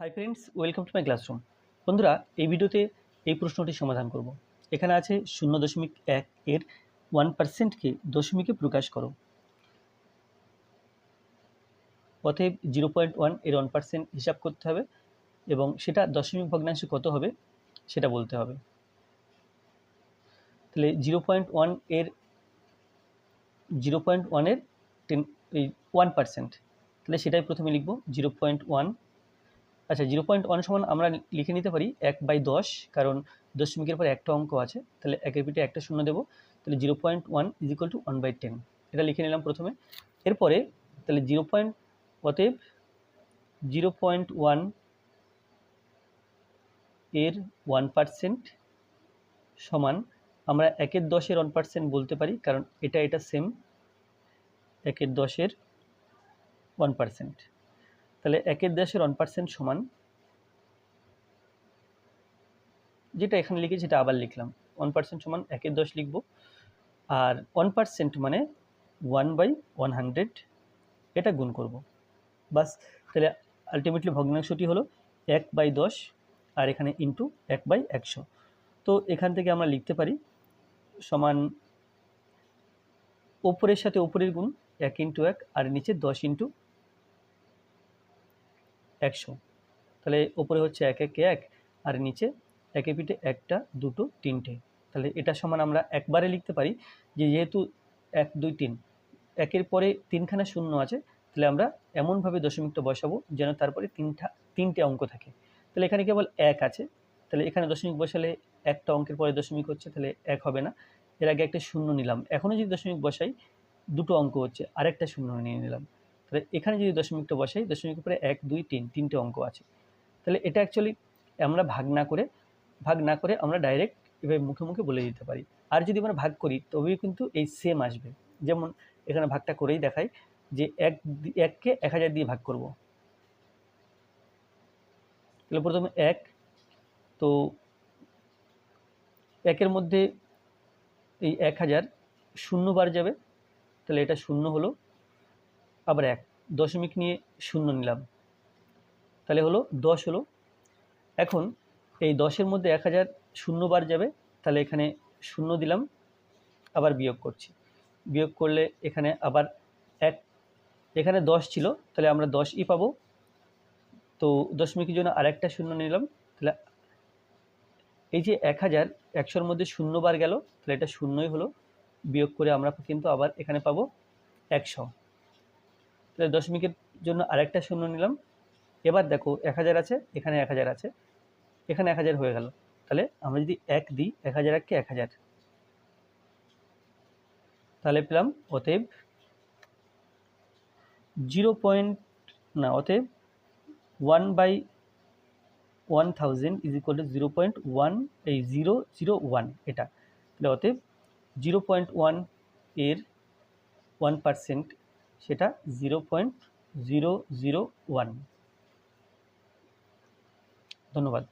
Hi friends welcome to my classroom বন্ধুরা, এই ভিডিওতে এই প্রশ্নটি সমাধান করব। এখানে আছে শূন্য দশমিক এক এর ওয়ান পার্সেন্টকে দশমিকে প্রকাশ করো। অতএব জিরো পয়েন্ট ওয়ানের ওয়ান পার্সেন্ট হিসাব করতে হবে এবং সেটা দশমিক ভগ্নাংশে কত হবে সেটা বলতে হবে। তাহলে জিরো পয়েন্ট ওয়ানের জিরো পয়েন্ট ওয়ানের টেন এই ওয়ান পার্সেন্ট তাহলে সেটাই প্রথমে লিখব। জিরো পয়েন্ট ওয়ান আচ্ছা জিরো পয়েন্ট ওয়ান সমান আমরা লিখে নিতে পারি এক বাই দশ, কারণ দশমিকের পরে একটা অঙ্ক আছে, তাহলে একের পিঠে একটা শূন্য দেবো, তাহলে zero point one is equal to one by ten এটা লিখে নিলাম প্রথমে। এরপরে তাহলে জিরো পয়েন্ট অতএব জিরো পয়েন্ট ওয়ানের ওয়ান পার্সেন্ট সমান আমরা একের দশের ওয়ান পার্সেন্ট বলতে পারি, কারণ এটা এটা সেম একের দশের ওয়ান পার্সেন্ট তাহলে একের দশের ওয়ান পার্সেন্ট সমান, যেটা এখানে লিখেছি, সেটা আবার লিখলাম। ওয়ান পার্সেন্ট সমান একের দশ লিখব, আর ওয়ান পার্সেন্ট মানে ওয়ান বাই ওয়ান হান্ড্রেড এটা গুণ করব। বাস, তাহলে আলটিমেটলি ভগ্নাংশটি হলো এক বাই দশ, আর এখানে ইন্টু এক বাই একশো। তো এখান থেকে আমরা লিখতে পারি, সমান ওপরের সাথে ওপরের গুণ, এক ইন্টু এক, আর নিচে দশ ইন্টু একশো। তাহলে ওপরে হচ্ছে এক এক এক, আর নিচে একে পিঠে একটা, দুটো, তিনটে। তাহলে এটা সমান আমরা একবারে লিখতে পারি যে যেহেতু এক, দুই, তিন, একের পরে তিনখানা শূন্য আছে, তাহলে আমরা এমনভাবে দশমিকটা বসাবো যেন তারপরে তিনটা, তিনটে অঙ্ক থাকে। তাহলে এখানে কেবল এক আছে, তাহলে এখানে দশমিক বসালে একটা অঙ্কের পরে দশমিক হচ্ছে, তাহলে এক হবে না। এর আগে একটা শূন্য নিলাম, এখনও যদি দশমিক বসাই, দুটো অঙ্ক হচ্ছে, আরেকটা শূন্য নিয়ে নিলাম। তাহলে এখানে যদি দশমিকটা বসাই, দশমিকের পরে এক, দুই, তিন, তিনটে অঙ্ক আছে। তাহলে এটা অ্যাকচুয়ালি আমরা ভাগ না করে, ভাগ না করে আমরা ডাইরেক্ট এভাবে মুখে মুখে বলে দিতে পারি। আর যদি আমরা ভাগ করি, তবেই কিন্তু এই সেম আসবে। যেমন এখানে ভাগটা করেই দেখাই যে এক এককে এক হাজার দিয়ে ভাগ করব। তাহলে প্রথমে এক, তো একের মধ্যে এই এক হাজার শূন্য বার যাবে। তাহলে এটা শূন্য হলো। আবার এক দশমিক নিয়ে শূন্য নিলাম। তাহলে হলো দশ হলো। এখন এই দশের মধ্যে এক হাজার শূন্য বার যাবে, তাহলে এখানে শূন্য দিলাম, আবার বিয়োগ করছি। বিয়োগ করলে এখানে আবার এক, এখানে দশ ছিল, তাহলে আমরা দশই পাবো। তো দশমিকের জন্য আরেকটা শূন্য নিলাম, তাহলে এই যে এক হাজার একশোর মধ্যে শূন্য বার গেল, তাহলে এটা শূন্যই হলো। বিয়োগ করে আমরা কিন্তু আবার এখানে পাবো একশো। তাহলে দশমিকের জন্য আরেকটা শূন্য নিলাম। এবার দেখো এক হাজার আছে, এখানে এক হাজার আছে, এখানে এক হাজার হয়ে গেল। তাহলে আমরা যদি এক দিই, এক হাজার এককে এক হাজার। তাহলে পেলাম অতএব জিরো পয়েন্ট, না, অতএব one by one thousand is equal to zero point one, এই জিরো জিরো ওয়ান এটা। তাহলে অতএব জিরো পয়েন্ট ওয়ানের ওয়ান পার্সেন্ট সেটা zero point zero zero one ধন্যবাদ।